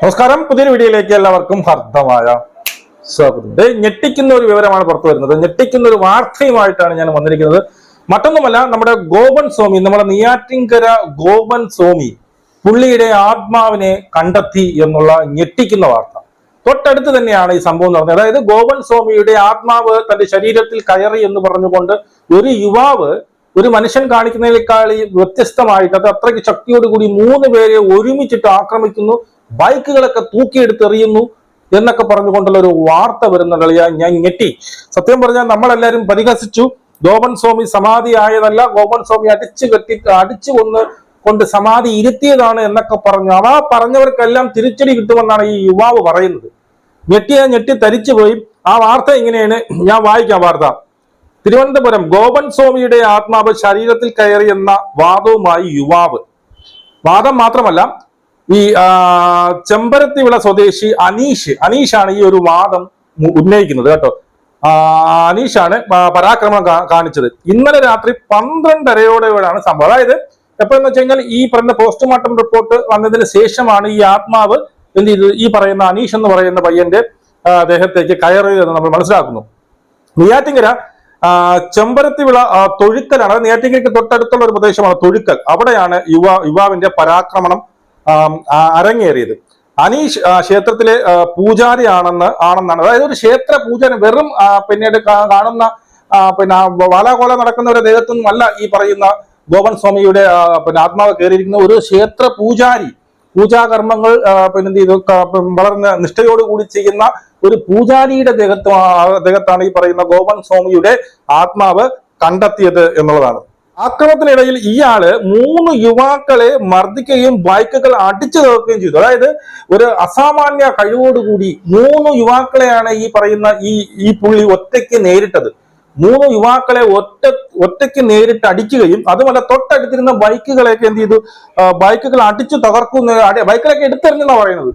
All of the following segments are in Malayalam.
നമസ്കാരം. പുതിയൊരു വീഡിയോയിലേക്ക് എല്ലാവർക്കും ഹർദ്ദമായ സ്വാഗതം. ഞെട്ടിക്കുന്ന ഒരു വിവരമാണ് പുറത്തു വരുന്നത്. ഞെട്ടിക്കുന്ന ഒരു വാർത്തയുമായിട്ടാണ് ഞാൻ വന്നിരിക്കുന്നത്. മറ്റൊന്നുമല്ല നമ്മുടെ ഗോപൻ സ്വാമി നമ്മുടെ നെയ്യാറ്റിൻകര ഗോപൻ സ്വാമി പുള്ളിയുടെ ആത്മാവിനെ കണ്ടെത്തി എന്നുള്ള ഞെട്ടിക്കുന്ന വാർത്ത. തൊട്ടടുത്ത് തന്നെയാണ് ഈ സംഭവം നടന്നത്. അതായത് ഗോപൻ സ്വാമിയുടെ ആത്മാവ് തന്റെ ശരീരത്തിൽ കയറി എന്ന് പറഞ്ഞുകൊണ്ട് ഒരു യുവാവ് ഒരു മനുഷ്യൻ കാണിക്കുന്നതിനേക്കാൾ വ്യത്യസ്തമായിട്ട് അത് അത്രയ്ക്ക് ശക്തിയോടുകൂടി മൂന്ന് പേരെ ഒരുമിച്ചിട്ട് ആക്രമിക്കുന്നു ബൈക്കുകളൊക്കെ തൂക്കിയെടുത്തെറിയുന്നു എന്നൊക്കെ പറഞ്ഞുകൊണ്ടുള്ള ഒരു വാർത്ത വരുന്ന കളിയാ ഞാൻ ഞെട്ടി. സത്യം പറഞ്ഞാൽ നമ്മളെല്ലാരും പരിഹസിച്ചു. ഗോപൻ സ്വാമി സമാധി ആയതല്ല ഗോപൻ സ്വാമി അടിച്ചു കെട്ടി അടിച്ചു കൊന്ന് കൊണ്ട് സമാധി ഇരുത്തിയതാണ് എന്നൊക്കെ പറഞ്ഞു. അവ പറഞ്ഞവർക്കെല്ലാം തിരിച്ചടി കിട്ടുമെന്നാണ് ഈ യുവാവ് പറയുന്നത്. ഞെട്ടിയ ഞെട്ടി തരിച്ചു പോയി. ആ വാർത്ത ഇങ്ങനെയാണ്. ഞാൻ വായിക്കാം വാർത്ത. തിരുവനന്തപുരം ഗോപൻ സ്വാമിയുടെ ആത്മാവ് ശരീരത്തിൽ കയറി എന്ന വാദവുമായി യുവാവ്. വാദം മാത്രമല്ല ഈ ചെമ്പരത്തിവിള സ്വദേശി അനീഷ് അനീഷാണ് ഈ ഒരു വാദം ഉന്നയിക്കുന്നത് കേട്ടോ. അനീഷാണ് പരാക്രമം കാണിച്ചത്. ഇന്നലെ രാത്രി പന്ത്രണ്ടരയോടെയാണ് സംഭവം. അതായത് എപ്പോഴെന്ന് വെച്ച് കഴിഞ്ഞാൽ ഈ പറഞ്ഞ പോസ്റ്റ്മോർട്ടം റിപ്പോർട്ട് വന്നതിന് ശേഷമാണ് ഈ ആത്മാവ് എന്ത് ചെയ്തത്? ഈ പറയുന്ന അനീഷ് എന്ന് പറയുന്ന പയ്യന്റെ ദേഹത്തേക്ക് കയറിയതെന്ന് നമ്മൾ മനസ്സിലാക്കുന്നു. നെയ്യാറ്റിങ്കര ചെമ്പരത്തിവിള തൊഴുക്കലാണ്. നെയ്യാറ്റിങ്കരയ്ക്ക് തൊട്ടടുത്തുള്ള ഒരു പ്രദേശമാണ് തൊഴുക്കൽ. അവിടെയാണ് യുവാ യുവാവിന്റെ പരാക്രമണം അരങ്ങേറിയത്. അനീഷ് ക്ഷേത്രത്തിലെ പൂജാരി പൂജാരിയാണെന്ന് ആണെന്നാണ്. അതായത് ഒരു ക്ഷേത്ര പൂജാരി വെറും പിന്നീട് കാണുന്ന പിന്നെ വാലാകോല നടക്കുന്ന ഒരു അല്ല ഈ പറയുന്ന ഗോപൻ സ്വാമിയുടെ പിന്നെ ആത്മാവ് കയറിയിരിക്കുന്ന ഒരു ക്ഷേത്ര പൂജാരി. പൂജാകർമ്മങ്ങൾ പിന്നെ എന്ത് ചെയ്തു? വളർന്ന് നിഷ്ഠയോടുകൂടി ചെയ്യുന്ന ഒരു പൂജാരിയുടെ ദേഹത്ത് ദേഹത്താണ് ഈ പറയുന്ന ഗോപൻ സ്വാമിയുടെ ആത്മാവ് കണ്ടെത്തിയത് എന്നുള്ളതാണ്. ആക്രമണത്തിനിടയിൽ ഇയാൾ മൂന്ന് യുവാക്കളെ മർദ്ദിക്കുകയും ബൈക്കുകൾ അടിച്ചു തീർക്കുകയും ചെയ്തു. അതായത് ഒരു അസാമാന്യ കഴിവോടുകൂടി മൂന്ന് യുവാക്കളെയാണ് ഈ പറയുന്ന ഈ ഈ പുള്ളി ഒറ്റയ്ക്ക് നേരിട്ടത്. മൂന്ന് യുവാക്കളെ ഒറ്റ ഒറ്റയ്ക്ക് നേരിട്ട് അടിക്കുകയും അതുമല്ല തൊട്ടടുത്തിരുന്ന ബൈക്കുകളെയൊക്കെ എന്ത് ചെയ്തു? ബൈക്കുകൾ അടിച്ചു തകർക്കുന്ന ബൈക്കുകളൊക്കെ എടുത്തെറിഞ്ഞെന്നാണ് പറയുന്നത്.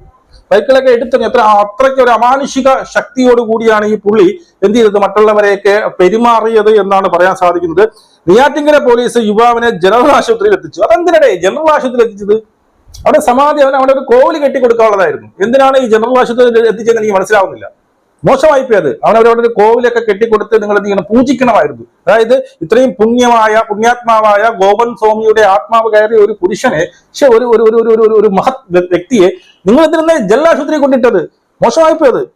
ബൈക്കുകളൊക്കെ എടുത്തെറിഞ്ഞു അത്ര അത്രയ്ക്ക് ഒരു അമാനുഷിക ശക്തിയോട് കൂടിയാണ് ഈ പുള്ളി എന്ത് ചെയ്തത്? മറ്റുള്ളവരെയൊക്കെ പെരുമാറിയത് എന്നാണ് പറയാൻ സാധിക്കുന്നത്. നെയ്യാറ്റിങ്കര പോലീസ് യുവാവിനെ ജനറൽ ആശുപത്രിയിൽ എത്തിച്ചു. അതെന്തിനടെ? ജനറൽ ആശുപത്രിയിൽ എത്തിച്ചത്? അവിടെ സമാധി അവൻ അവിടെ ഒരു കോവിൽ കെട്ടി കൊടുക്കാനുള്ളതായിരുന്നു എന്തിനാണ് ഈ ജനറൽ ആശുപത്രിയിൽ എത്തിച്ചതെന്ന് എനിക്ക് മനസ്സിലാവുന്നില്ല. മോശമായി പോയത് അവൻ അവരവിടെ കോവിലൊക്കെ കെട്ടിക്കൊടുത്ത് നിങ്ങൾ എന്ത് ചെയ്യണം? പൂജിക്കണമായിരുന്നു. അതായത് ഇത്രയും പുണ്യമായ പുണ്യാത്മാവായ ഗോപൻ സ്വാമിയുടെ ആത്മാവ് കയറിയ ഒരു പുരുഷനെ പക്ഷെ ഒരു ഒരു ഒരു ഒരു ഒരു മഹത് വ്യക്തിയെ നിങ്ങൾ എന്തിനാ ജലാശുപത്രി കൊണ്ടിട്ടത്? മോശമായി പോയത്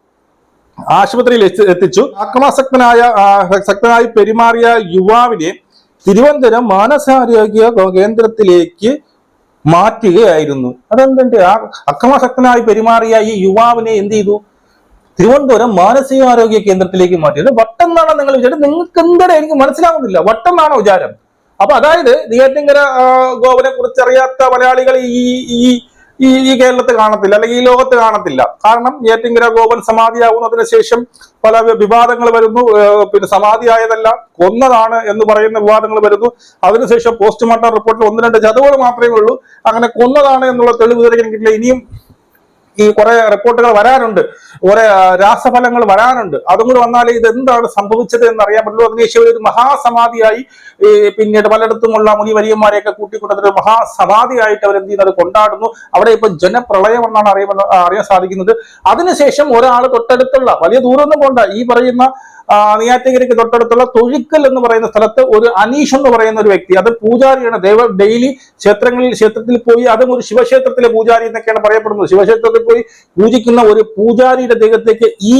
ആശുപത്രിയിൽ എത്തി- എത്തിച്ചു. അക്രമാസക്തനായ ശക്തനായി പെരുമാറിയ യുവാവിനെ തിരുവനന്തപുരം മാനസാരോഗ്യ കേന്ദ്രത്തിലേക്ക് മാറ്റുകയായിരുന്നു. അതെന്തുണ്ട്? ആ അക്രമാസക്തനായി പെരുമാറിയ ഈ യുവാവിനെ എന്ത് ചെയ്തു? തിരുവനന്തപുരം മാനസികാരോഗ്യ കേന്ദ്രത്തിലേക്ക് മാറ്റിയത്. വട്ടം എന്നാണോ നിങ്ങൾ വിചാരം നിങ്ങൾക്ക് എന്താണ് എനിക്ക് മനസ്സിലാവുന്നില്ല. വട്ടം എന്നാണോ വിചാരം? അപ്പൊ അതായത് നെയ്യാറ്റിങ്കര ഗോവനെ കുറിച്ച് അറിയാത്ത മലയാളികൾ ഈ ഈ ഈ കേരളത്തിൽ കാണത്തില്ല അല്ലെങ്കിൽ ഈ ലോകത്ത് കാണത്തില്ല. കാരണം നെയ്യാറ്റിങ്കര ഗോവൻ സമാധിയാകുന്നതിന് ശേഷം പല വിവാദങ്ങൾ വരുന്നു. പിന്നെ സമാധിയായതല്ല കൊന്നതാണ് എന്ന് പറയുന്ന വിവാദങ്ങൾ വരുന്നു. അതിനുശേഷം പോസ്റ്റ്മോർട്ടം റിപ്പോർട്ടിൽ ഒന്ന് രണ്ട് ചതവുകൾ മാത്രമേ ഉള്ളൂ. അങ്ങനെ കൊന്നതാണ് എന്നുള്ള തെളിവ് കിട്ടിയില്ല. ഇനിയും ഈ കുറെ റിപ്പോർട്ടുകൾ വരാനുണ്ട്. കുറെ രാസഫലങ്ങൾ വരാനുണ്ട്. അതും കൂടി വന്നാലേ ഇത് എന്താണ് സംഭവിച്ചത് എന്ന് അറിയാൻ പറ്റുള്ളൂ അതിനുശേഷം ഒരു മഹാസമാധിയായി പിന്നീട് പലയിടത്തുമുള്ള മുനി വലിയന്മാരെയൊക്കെ കൂട്ടിക്കൊണ്ടൊരു മഹാസമാധിയായിട്ട് അവർ എന്ത് ചെയ്യുന്നത്? കൊണ്ടാടുന്നു. അവിടെ ഇപ്പൊ ജനപ്രളയം എന്നാണ് അറിയാൻ സാധിക്കുന്നത്. അതിനുശേഷം ഒരാൾ തൊട്ടടുത്തുള്ള വലിയ ദൂരമൊന്നും പോണ്ട ഈ പറയുന്ന നെയ്യാറ്റിങ്കരയ്ക്ക് തൊട്ടടുത്തുള്ള തൊഴുക്കൽ എന്ന് പറയുന്ന സ്ഥലത്ത് ഒരു അനീഷ് എന്ന് പറയുന്ന ഒരു വ്യക്തി അത് പൂജാരിയാണ്. ദേവ ഡെയിലി ക്ഷേത്രങ്ങളിൽ ക്ഷേത്രത്തിൽ പോയി അതും ഒരു ശിവക്ഷേത്രത്തിലെ പൂജാരി എന്നൊക്കെയാണ് പറയപ്പെടുന്നത്. ശിവക്ഷേത്രത്തിൽ പോയി പൂജിക്കുന്ന ഒരു പൂജാരിയുടെ ദൈവത്തേക്ക് ഈ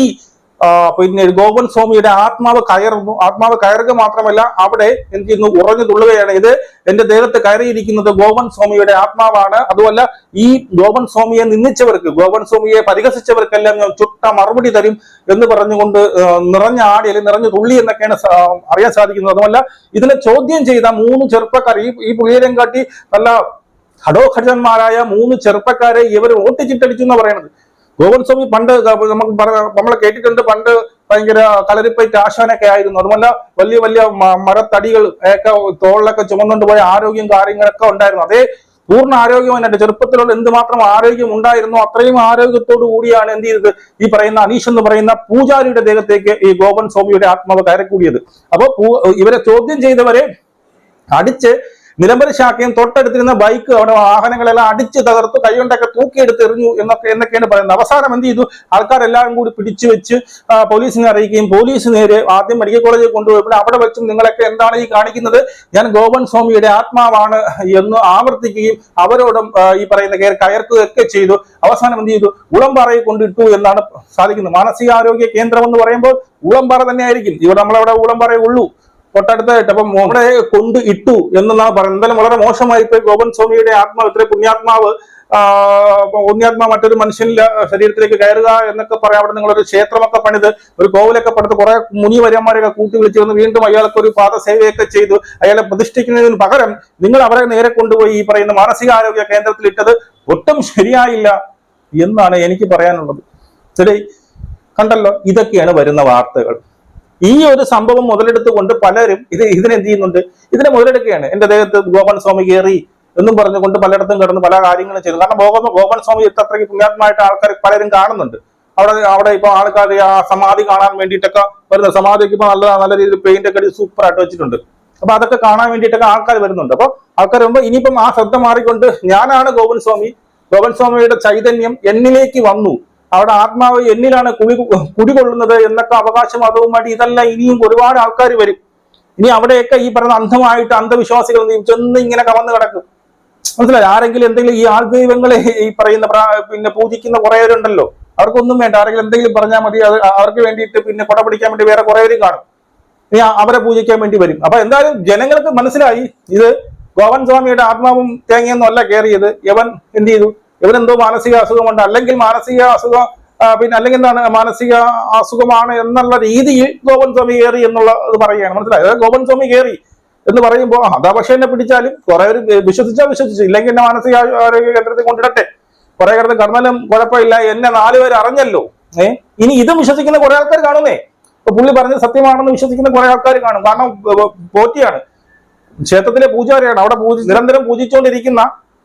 പിന്നെ ഗോപൻ സ്വാമിയുടെ ആത്മാവ് കയറുന്നു. ആത്മാവ് കയറുക മാത്രമല്ല അവിടെ എന്ത് ചെയ്യുന്നു? ഉറഞ്ഞു തുള്ളുകയാണ്. ഇത് എന്റെ ദേഹത്ത് കയറിയിരിക്കുന്നത് ഗോപൻ സ്വാമിയുടെ ആത്മാവാണ്. അതുമല്ല ഈ ഗോപൻ സ്വാമിയെ നിന്ദിച്ചവർക്ക് ഗോപൻ സ്വാമിയെ പരിഹസിച്ചവർക്കെല്ലാം ഞാൻ ചുട്ട മറുപടി തരും എന്ന് പറഞ്ഞുകൊണ്ട് നിറഞ്ഞ ആടി അല്ലെങ്കിൽ നിറഞ്ഞു തുള്ളി എന്നൊക്കെയാണ് അറിയാൻ സാധിക്കുന്നത്. അതുമല്ല ഇതിനെ ചോദ്യം ചെയ്ത മൂന്ന് ചെറുപ്പക്കാർ ഈ ഈ പുളിയരം കാട്ടി നല്ല ഹടോഖജന്മാരായ മൂന്ന് ചെറുപ്പക്കാരെ ഇവർ ഓട്ടിച്ചിട്ടടിച്ചു എന്ന് പറയുന്നത് ഗോവൻ സ്വാമി പണ്ട് നമുക്ക് നമ്മളെ കേട്ടിട്ടുണ്ട് പണ്ട് ഭയങ്കര കളരിപ്പയറ്റ് ആശാനൊക്കെ ആയിരുന്നു. അതുമല്ല വലിയ വലിയ മരത്തടികൾ ഒക്കെ തോളിലൊക്കെ ചുമന്നുകൊണ്ട് പോയ ആരോഗ്യം കാര്യങ്ങളൊക്കെ ഉണ്ടായിരുന്നു. അതേ പൂർണ ആരോഗ്യമായിട്ട് ചെറുപ്പത്തിലുള്ള എന്തുമാത്രം ആരോഗ്യം ഉണ്ടായിരുന്നു അത്രയും ആരോഗ്യത്തോടു കൂടിയാണ് എന്ത് ചെയ്തത്? ഈ പറയുന്ന അനീഷ് എന്ന് പറയുന്ന പൂജാരിയുടെ ദേഹത്തേക്ക് ഈ ഗോപൻ സ്വാമിയുടെ ആത്മാവ് കയറിക്കൂടിയത്. അപ്പൊ പൂ- ഇവരെ ചോദ്യം ചെയ്തവരെ അടിച്ച് നിലമ്പൂർ ശാഖയും തൊട്ടടുത്തിരുന്ന ബൈക്ക് അവിടെ വാഹനങ്ങളെല്ലാം അടിച്ച് തകർത്ത് കൈകൊണ്ടൊക്കെ തൂക്കിയെടുത്ത് എറിഞ്ഞു എന്നൊക്കെ എന്നൊക്കെയാണ് പറയുന്നത്. അവസാനം എന്ത് ചെയ്തു? ആൾക്കാരെല്ലാം കൂടി പിടിച്ചു വെച്ച് പോലീസിനെ അറിയിക്കുകയും പോലീസ് നേരെ ആദ്യം മെഡിക്കൽ കോളേജിൽ കൊണ്ടുപോയപ്പോൾ അവിടെ വെച്ചും നിങ്ങളൊക്കെ എന്താണ് ഈ കാണിക്കുന്നത്? ഞാൻ ഗോപൻ സ്വാമിയുടെ ആത്മാവാണ് എന്ന് ആവർത്തിക്കുകയും അവരോടും ഈ പറയുന്ന കയർ കയർക്കുകയൊക്കെ ചെയ്തു. അവസാനം എന്ത് ചെയ്തു? ഉളംപാറയിൽ കൊണ്ടിട്ടു എന്നാണ് സാധിക്കുന്നത്. മാനസികാരോഗ്യ കേന്ദ്രം എന്ന് പറയുമ്പോൾ ഉളംപാറ തന്നെ ആയിരിക്കും ഇവിടെ നമ്മളവിടെ ഉളംപാറയേ ഉള്ളൂ. തൊട്ടടുത്തായിട്ട് അപ്പൊ മോളെ കൊണ്ട് ഇട്ടു എന്നാണ് പറയുന്നത്. എന്തായാലും വളരെ മോശമായി പോയി ഗോപൻ സ്വാമിയുടെ ആത്മാവ് ഇത്ര പുണ്യാത്മാവ് ഒന്നിയാത്മാ മറ്റൊരു മനുഷ്യന്റെ ശരീരത്തിലേക്ക് കയറുക എന്നൊക്കെ പറയാം. അവിടെ നിങ്ങളൊരു ക്ഷേത്രമൊക്കെ പണിത് ഒരു കോവിലൊക്കെ പണിത് കുറെ മുനി വര്യന്മാരെയൊക്കെ കൂട്ടി വിളിച്ചു വന്ന് വീണ്ടും അയാൾക്ക് ഒരു പാദസേവയൊക്കെ ചെയ്തു. അയാളെ പ്രതിഷ്ഠിക്കുന്നതിന് പകരം നിങ്ങൾ അവരെ നേരെ കൊണ്ടുപോയി ഈ പറയുന്ന മാനസികാരോഗ്യ കേന്ദ്രത്തിൽ ഇട്ടത് ഒട്ടും ശരിയായില്ല എന്നാണ് എനിക്ക് പറയാനുള്ളത്. ശരി കണ്ടല്ലോ? ഇതൊക്കെയാണ് വരുന്ന വാർത്തകൾ. ഈ ഒരു സംഭവം മുതലെടുത്തുകൊണ്ട് പലരും ഇത് ഇതിനെന്ത് ചെയ്യുന്നുണ്ട് ഇതിനെ മുതലെടുക്കുകയാണ്. എന്റെ ദേഹത്ത് ഗോപൻ സ്വാമി കയറി എന്നും പറഞ്ഞുകൊണ്ട് പലയിടത്തും കിടന്ന് പല കാര്യങ്ങളും ചെയ്തു. കാരണം ഗോപ ഗോപൻ സ്വാമി ഇത്രയ്ക്ക് പുണ്യാത്മായിട്ട് ആൾക്കാർ പലരും കാണുന്നുണ്ട്. അവിടെ അവിടെ ഇപ്പൊ ആൾക്കാർ ആ സമാധി കാണാൻ വേണ്ടിയിട്ടൊക്കെ വരുന്നത്. സമാധിക്ക് ഇപ്പൊ നല്ല നല്ല രീതിയിൽ പെയിന്റ് ഒക്കെ സൂപ്പർ ആയിട്ട് വെച്ചിട്ടുണ്ട്. അപ്പൊ അതൊക്കെ കാണാൻ വേണ്ടിയിട്ടൊക്കെ ആൾക്കാർ വരുന്നുണ്ട്. അപ്പൊ ആൾക്കാർ വരുമ്പോൾ ഇനിയിപ്പം ആ ശ്രദ്ധ മാറിക്കൊണ്ട് ഞാനാണ് ഗോപൻ സ്വാമി. ഗോപൻ സ്വാമിയുടെ ചൈതന്യം എന്നിലേക്ക് വന്നു. അവിടെ ആത്മാവ് എന്നിലാണ് കുടി കുടികൊള്ളുന്നത് എന്നൊക്കെ അവകാശവാദവുമായിട്ട് ഇതെല്ലാം ഇനിയും ഒരുപാട് ആൾക്കാർ വരും. ഇനി അവിടെയൊക്കെ ഈ പറഞ്ഞ അന്ധമായിട്ട് അന്ധവിശ്വാസികൾ ചെന്ന് ഇങ്ങനെ കവന്ന് കിടക്കും. മനസ്സിലായി? ആരെങ്കിലും എന്തെങ്കിലും ഈ ആൾദൈവങ്ങളെ ഈ പറയുന്ന പിന്നെ പൂജിക്കുന്ന കുറെ പേരുണ്ടല്ലോ അവർക്കൊന്നും വേണ്ട. ആരെങ്കിലും എന്തെങ്കിലും പറഞ്ഞാൽ മതി. അത് അവർക്ക് വേണ്ടിയിട്ട് പിന്നെ കൊട പിടിക്കാൻ വേണ്ടി വേറെ കുറെ പേരും കാണും. ഇനി അവരെ പൂജിക്കാൻ വേണ്ടി വരും. അപ്പൊ എന്തായാലും ജനങ്ങൾക്ക് മനസ്സിലായി. ഇത് ഗോവൻ സ്വാമിയുടെ ആത്മാവും തേങ്ങയൊന്നും അല്ല കയറിയത് യവൻ എന്ത് ചെയ്തു? ഇവനെന്തോ മാനസിക അസുഖമുണ്ട് അല്ലെങ്കിൽ മാനസിക അസുഖം പിന്നെ അല്ലെങ്കിൽ എന്താണ് മാനസിക അസുഖമാണ് എന്നുള്ള രീതിയിൽ ഗോപൻ സ്വാമി കയറി എന്നുള്ള ഇത് പറയുകയാണ്. മനസ്സിലായത് ഗോപൻ സ്വാമി കയറി എന്ന് പറയുമ്പോൾ അതാ പക്ഷെ എന്നെ പിടിച്ചാലും കുറെ പേര് വിശ്വസിച്ചാൽ വിശ്വസിച്ചു ഇല്ലെങ്കിൽ എന്നെ മാനസിക ആരോഗ്യ കേന്ദ്രത്തിൽ കൊണ്ടിടട്ടെ കുറെ കിടന്ന് കടന്നാലും കുഴപ്പമില്ല. എന്നെ നാലുപേർ അറിഞ്ഞല്ലോ. ഏ? ഇനി ഇതും വിശ്വസിക്കുന്ന കുറെ ആൾക്കാർ കാണുന്നേ പുള്ളി പറഞ്ഞത് സത്യമാണെന്ന് വിശ്വസിക്കുന്ന കുറെ ആൾക്കാർ കാണും. കാരണം പോറ്റിയാണ്. ക്ഷേത്രത്തിലെ പൂജാരിയാണ്. അവിടെ പൂജ നിരന്തരം പൂജിച്ചുകൊണ്ടിരിക്കുന്ന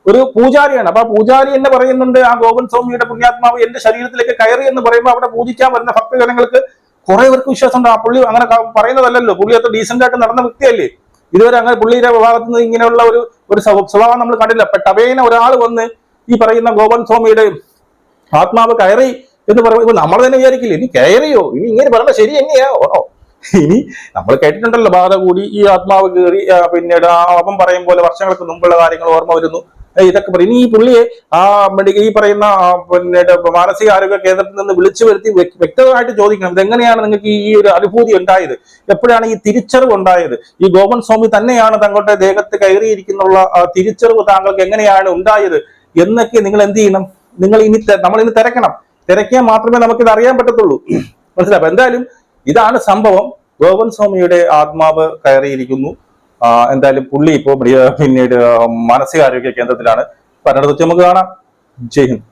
ഒരു പൂജാരിയാണ്. അപ്പൊ ആ പൂജാരി എന്നെ പറയുന്നുണ്ട് ആ ഗോപൻ സ്വാമിയുടെ പുണ്യാത്മാവ് എന്റെ ശരീരത്തിലേക്ക് കയറി എന്ന് പറയുമ്പോൾ അവിടെ പൂജിക്കാൻ വരുന്ന ഭക്തജനങ്ങൾക്ക് കുറെ പേർക്ക് വിശ്വാസമുണ്ട്. ആ പുള്ളി അങ്ങനെ പറയുന്നതല്ലല്ലോ. പുള്ളി അത്ര ഡീസെന്റ് ആയിട്ട് നടന്ന വ്യക്തിയല്ലേ. ഇതുവരെ അങ്ങനെ പുള്ളിയുടെ വിഭാഗത്ത് നിന്ന് ഇങ്ങനെയുള്ള ഒരു ഒരു സ്വഭാവം നമ്മൾ കണ്ടില്ല. പെട്ടവേന ടവേന ഒരാൾ വന്ന് ഈ പറയുന്ന ഗോപൻ സ്വാമിയുടെ ആത്മാവ് കയറി എന്ന് പറയുമ്പോൾ നമ്മൾ തന്നെ വിചാരിക്കില്ല ഇനി കയറിയോ? ഇനി ഇങ്ങനെ പറയണ്ട ശരി എങ്ങനെയാ ഓണോ ഇനി നമ്മൾ കേട്ടിട്ടുണ്ടല്ലോ ബാധ കൂടി ഈ ആത്മാവ് കയറി പിന്നീട് ആ അവൻ പറയും പോലെ വർഷങ്ങൾക്ക് മുമ്പുള്ള കാര്യങ്ങൾ ഓർമ്മ വരുന്നു. ഇതൊക്കെ പറയും. ഇനി ഈ പുള്ളിയെ ആ മെഡിക്കൽ ഈ പറയുന്ന പിന്നെ മാനസിക ആരോഗ്യ കേന്ദ്രത്തിൽ നിന്ന് വിളിച്ചു വരുത്തി വ്യ- വ്യക്തമായിട്ട് ചോദിക്കണം. ഇതെങ്ങനെയാണ് നിങ്ങൾക്ക് ഈ ഒരു അനുഭൂതി ഉണ്ടായത്? എപ്പോഴാണ് ഈ തിരിച്ചറിവ് ഉണ്ടായത്? ഈ ഗോപൻ സ്വാമി തന്നെയാണ് തങ്ങളുടെ ദേഹത്ത് കയറിയിരിക്കുന്നുള്ള ആ തിരിച്ചറിവ് താങ്കൾക്ക് എങ്ങനെയാണ് ഉണ്ടായത്? എന്നൊക്കെ നിങ്ങൾ എന്ത് ചെയ്യണം? നിങ്ങൾ ഇനി നമ്മൾ ഇനി തിരക്കണം. തിരക്കിയാൽ മാത്രമേ നമുക്കിത് അറിയാൻ പറ്റത്തുള്ളൂ. മനസ്സിലാവും എന്തായാലും ഇതാണ് സംഭവം. ഗോപൻ സ്വാമിയുടെ ആത്മാവ് കയറിയിരിക്കുന്നു. എന്തായാലും പുള്ളി ഇപ്പോ പിന്നീട് മാനസികാരോഗ്യ കേന്ദ്രത്തിലാണ്. പലയിടത്ത് നമുക്ക് കാണാം. ജയ് ഹിന്ദ്.